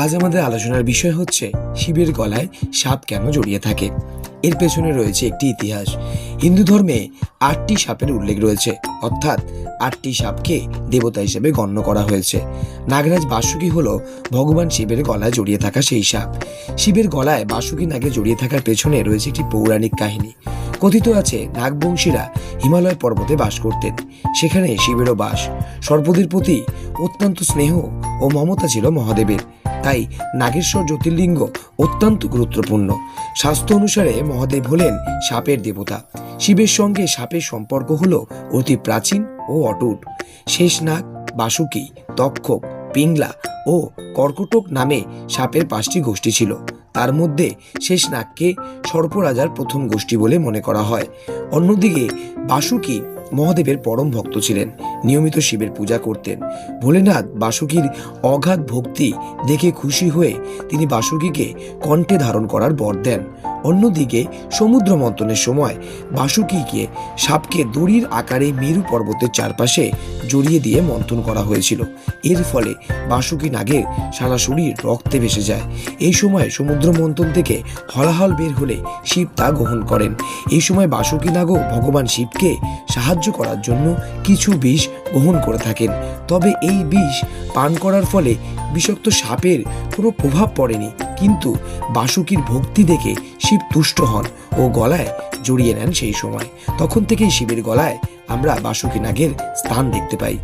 আজ আমাদের আলোচনার বিষয় হচ্ছে শিবের গলায় সাপ কেন জড়িয়ে থাকে। এর পেছনে রয়েছে একটি ইতিহাস। হিন্দু ধর্মে আটটি সাপের উল্লেখ রয়েছে, অর্থাৎ আটটি সাপকে দেবতা হিসেবে গণ্য করা হয়েছে। নাগরাজ বাসুকি হল ভগবান শিবের গলায় জড়িয়ে থাকা সেই সাপ। শিবের গলায় বাসুকি নাগে জড়িয়ে থাকার পেছনে রয়েছে একটি পৌরাণিক কাহিনী। কথিত আছে, নাগবংশীরা হিমালয় পর্বতে বাস করতেন। সেখানে শিবেরও বাস। সর্পদের প্রতি অত্যন্ত স্নেহ ও মমতা ছিল মহাদেবের। তাই নাগেশ্বর জ্যোতির্লিঙ্গ অত্যন্ত গুরুত্বপূর্ণ। স্বাস্থ্য অনুসারে মহাদেব হলেন সাপের দেবতা। শিবের সঙ্গে সাপের সম্পর্ক হল অতি প্রাচীন ও অটুট। শেষনাগ, বাসুকি, তক্ষক, পিংলা ও কর্কটক নামে সাপের পাঁচটি গোষ্ঠী ছিল। তার মধ্যে শেষনাগকে সর্পরাজার প্রথম গোষ্ঠী বলে মনে করা হয়। অন্যদিকে বাসুকি মহাদেবের পরম ভক্ত ছিলেন। নিয়মিত শিবের পূজা করতেন। ভোলেনাথ বাসুকির অগাধ ভক্তি দেখে খুশি হয়ে তিনি বাসুকিকে কণ্ঠে ধারণ করার বর দেন। অন্যদিকে সমুদ্র মন্থনের সময় বাসুকিকে সাপকে দড়ির আকারে মেরু পর্বতের চারপাশে জড়িয়ে দিয়ে মন্থন করা হয়েছিল। এর ফলে বাসুকি নাগের সারা শরীর রক্তে ভেসে যায়। এই সময় সমুদ্র মন্থন থেকে হলাহল বের হলে শিব তা গ্রহণ করেন। এই সময় বাসুকি নাগও ভগবান শিবকে সাহায্য করার জন্য কিছু বিষ গ্রহণ করে থাকেন। তবে এই বিষ পান করার ফলে বিষাক্ত সাপের কোনো প্রভাব পড়েনি। কিন্তু বাসুকির ভক্তি দেখে শিব তুষ্ট হন ও গলায় জড়িয়ে নেন সেই সময়। তখন থেকেই শিবের গলায় আমরা বাসুকি নাগের স্থান দেখতে পাই।